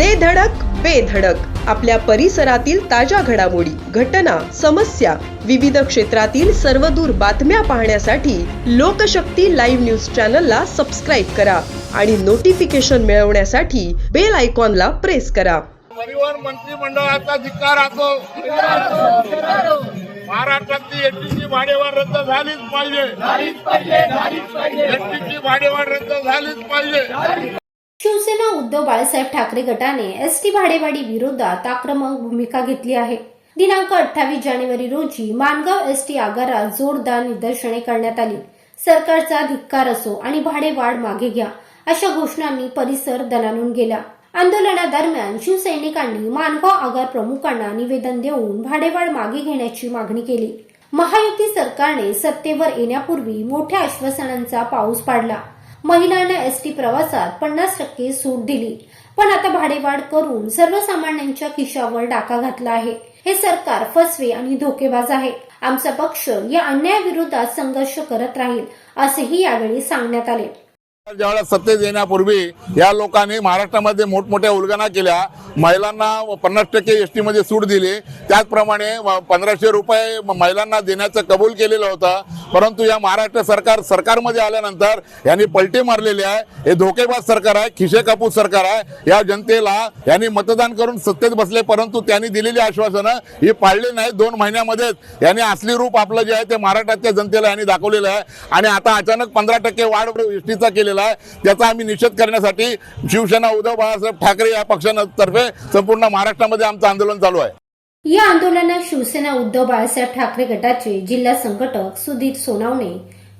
दे धडक बेधडक आपल्या परिसरातील ताज्या घडामोडी घटना समस्या विविध क्षेत्रातील सर्वदूर बातम्या पाहण्यासाठी लोकशक्ती लाईव्ह न्यूज चॅनलला सबस्क्राईब करा आणि नोटिफिकेशन मिळवण्यासाठी बेल आयकॉनला प्रेस करा. परिवहन मंत्रिमंडळाचा धिक्कार असो महाराष्ट्रातली एसटीची भाडेवाढ रद्द झालीच पाहिजे. एसटीची भाडेवाढ रद्द झालीच पाहिजे. शिवसेना उद्धव बाळासाहेब ठाकरे गटाने एस टी भाडेवाढी विरोधात आक्रमक भूमिका घेतली आहे. दिनांक अठ्ठावीस जानेवारी रोजी मानगाव एस टी आगारात जोरदार निदर्शने करण्यात आली. सरकारचा धिक्कार असो आणि भाडेवाढ मागे घ्या अशा घोषणांनी परिसर दणाणून गेला. आंदोलनादरम्यान शिवसैनिकांनी मानगाव आगार प्रमुखांना निवेदन देऊन भाडेवाढ मागे घेण्याची मागणी केली. महायुती सरकारने सत्तेवर येण्यापूर्वी मोठ्या आश्वासनांचा पाऊस पाडला. महिलांना एसटी प्रवासात पन्नास टक्के सूट दिली. पण आता भाडेवाढ करून सर्वसामान्यांच्या खिशावर डाका घातला आहे. हे सरकार फसवे आणि धोकेबाज आहे. आमचा पक्ष या अन्यायाविरोधात संघर्ष करत राहील असेही यावेळी सांगण्यात आले. ज्यावेळेला सत्तेत येण्यापूर्वी या लोकांनी महाराष्ट्रामध्ये मोठमोठ्या उलगना केल्या. महिलांना पन्नास टक्के एसमध्ये सूट दिली. त्याचप्रमाणे पंधराशे रुपये महिलांना देण्याचं कबूल केलेलं होतं. परंतु या महाराष्ट्र सरकार सरकारमध्ये आल्यानंतर यांनी पलटी मारलेली आहे. हे धोकेबाज सरकार आहे खिशे कापूस सरकार आहे. या जनतेला यांनी मतदान करून सत्तेत बसले परंतु त्यांनी दिलेली आश्वासनं ही पाळली नाही दोन महिन्यामध्येच यांनी असली रूप आपलं जे आहे ते महाराष्ट्राच्या जनतेला यांनी दाखवलेलं आहे. आणि आता अचानक पंधरा टक्के वाढ एसटीचा केलेला आहे. त्याचा आम्ही निषेध करण्यासाठी शिवसेना उद्धव बाळासाहेब ठाकरे या पक्षातर्फे संपूर्ण महाराष्ट्रामध्ये आमचं आंदोलन चालू आहे. या आंदोलनात शिवसेना उद्धव बाळासाहेब ठाकरे गटाचे जिल्हा संघटक सुधीर सोनावणे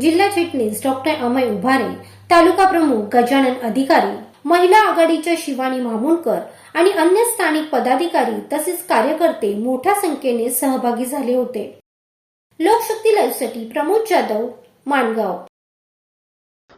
जिल्हा चिटणीस डॉक्टर अमय उभारे तालुका प्रमुख गजानन अधिकारी महिला आघाडीच्या शिवानी मामुणकर आणि अन्य स्थानिक पदाधिकारी तसेच कार्यकर्ते मोठ्या संख्येने सहभागी झाले होते. लोकशक्ती लाईव्हसाठी प्रमोद जाधव माणगाव.